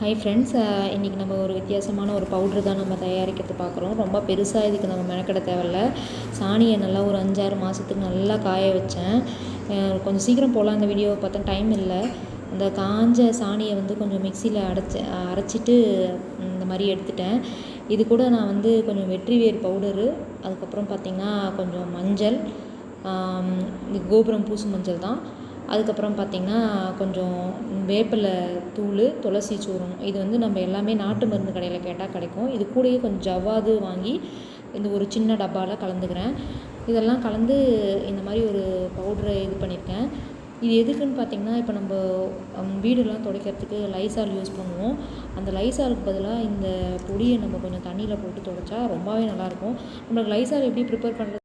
Hi friends இன்றைக்கி நம்ம ஒரு வித்தியாசமான ஒரு பவுட்ரு தான் நம்ம தயாரிக்கிறது பார்க்குறோம். ரொம்ப பெருசாக இதுக்கு நம்ம மெனக்கெட தேவையில்ல. சாணியை நல்லா ஒரு அஞ்சாறு மாதத்துக்கு நல்லா காய வச்சேன். கொஞ்சம் சீக்கிரம் போகலாம் அந்த வீடியோவை பார்த்தா டைம் இல்லை. அந்த காஞ்ச சாணியை வந்து கொஞ்சம் மிக்சியில் அடைச்சி அரைச்சிட்டு இந்த மாதிரி எடுத்துட்டேன். இது கூட நான் வந்து கொஞ்சம் வெற்றிவேர் பவுடரு அதுக்கப்புறம் பார்த்திங்கன்னா கொஞ்சம் மஞ்சள் இது கோபுரம் பூசு மஞ்சள் தான். அதுக்கப்புறம் பார்த்திங்கன்னா கொஞ்சம் வேப்பிலை தூள் துளசி சூரம் இது வந்து நம்ம எல்லாமே நாட்டு மருந்து கடையில் கேட்டால் கிடைக்கும். இது கூடயே கொஞ்சம் ஜவ்வாது வாங்கி இந்த ஒரு சின்ன டப்பாவில் கலந்துக்கிறேன். இதெல்லாம் கலந்து இந்த மாதிரி ஒரு பவுட்ரை இது பண்ணியிருக்கேன். இது எதுக்குன்னு பார்த்தீங்கன்னா இப்போ நம்ம வீடுலாம் வீடெல்லாம் துடைக்கிறதுக்கு லைசால் யூஸ் பண்ணுவோம். அந்த லைசாலுக்கு பதிலாக இந்த பொடியை நம்ம கொஞ்சம் தண்ணியில் போட்டு துடைச்சா ரொம்பவே நல்லாயிருக்கும் நம்மளுக்கு லைசால் எப்படி ப்ரிப்பேர் பண்ணுறது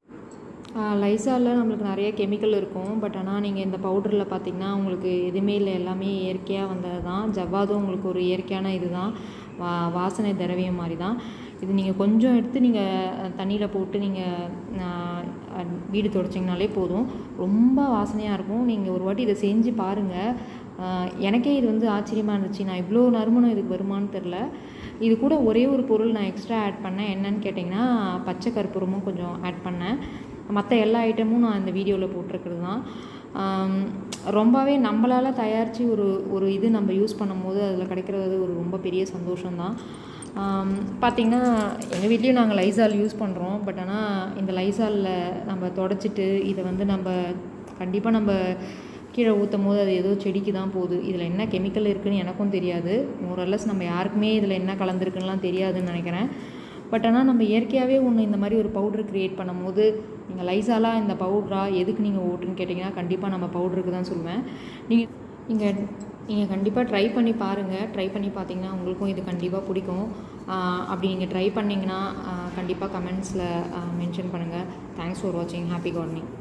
லைசாலில் நம்மளுக்கு நிறைய கெமிக்கல் இருக்கும். பட் ஆனால் நீங்கள் இந்த பவுடரில் பார்த்தீங்கன்னா உங்களுக்கு எதுவுமே இல்லை. எல்லாமே இயற்கையாக வந்தது தான் ஜவ்வாதும் உங்களுக்கு ஒரு இயற்கையான இது தான் வா வாசனை திரவியம் மாதிரி தான் இது நீங்கள் கொஞ்சம் எடுத்து நீங்கள் தண்ணியில் போட்டு நீங்கள் வீடு துடைச்சிங்கனாலே போதும். ரொம்ப வாசனையாக இருக்கும். நீங்கள் ஒரு வாட்டி இதை செஞ்சு பாருங்கள் எனக்கே இது வந்து ஆச்சரியமாக இருந்துச்சு. நான் இவ்வளோ நறுமணம் இதுக்கு வருமான்னு தெரில. இது கூட ஒரே ஒரு பொருள் நான் எக்ஸ்ட்ரா ஆட் பண்ணேன். என்னன்னு கேட்டிங்கன்னா பச்சை கற்பூரமும் கொஞ்சம் ஆட் பண்ணேன். மற்ற எல்லா ஐட்டமும் நான் இந்த வீடியோவில் போட்டிருக்கிறது தான் ரொம்பவே நம்மளால் தயாரித்து ஒரு ஒரு இது நம்ம யூஸ் பண்ணும்போது அதில் கிடைக்கிறது ஒரு ரொம்ப பெரிய சந்தோஷம்தான். பார்த்திங்கன்னா எங்கள் வீட்லேயும் நாங்கள் லைசால் யூஸ் பண்ணுறோம் பட் ஆனால் இந்த லைசாலில் நம்ம தொடச்சிட்டு இதை வந்து நம்ம கண்டிப்பாக நம்ம கீழே ஊற்றும் போது அது ஏதோ செடிக்கு தான் போகுது. இதில் என்ன கெமிக்கல் இருக்குதுன்னு எனக்கும் தெரியாது. மோரல்லஸ் நம்ம யாருக்குமே இதில் என்ன கலந்துருக்குன்னுலாம் தெரியாதுன்னு நினைக்கிறேன். பட் ஆனால் நம்ம இயற்கையாகவே ஒன்று இந்த மாதிரி ஒரு பவுடர் க்ரியேட் பண்ணும்போது நீங்கள் லைசாலாக இந்த பவுட்ரா எதுக்கு நீங்கள் ஓட்டுன்னு கேட்டிங்கன்னா கண்டிப்பாக நம்ம பவுடருக்கு தான் சொல்லுவேன். நீங்கள் நீங்கள் நீங்கள் கண்டிப்பாக ட்ரை பண்ணி பாருங்கள் ட்ரை பண்ணி பார்த்தீங்கன்னா உங்களுக்கும் இது கண்டிப்பாக பிடிக்கும். அப்படி நீங்கள் ட்ரை பண்ணிங்கன்னா கண்டிப்பாக கமெண்ட்ஸில் மென்ஷன் பண்ணுங்கள் தேங்க்ஸ் ஃபார் வாட்சிங் ஹாப்பி கார்டனிங்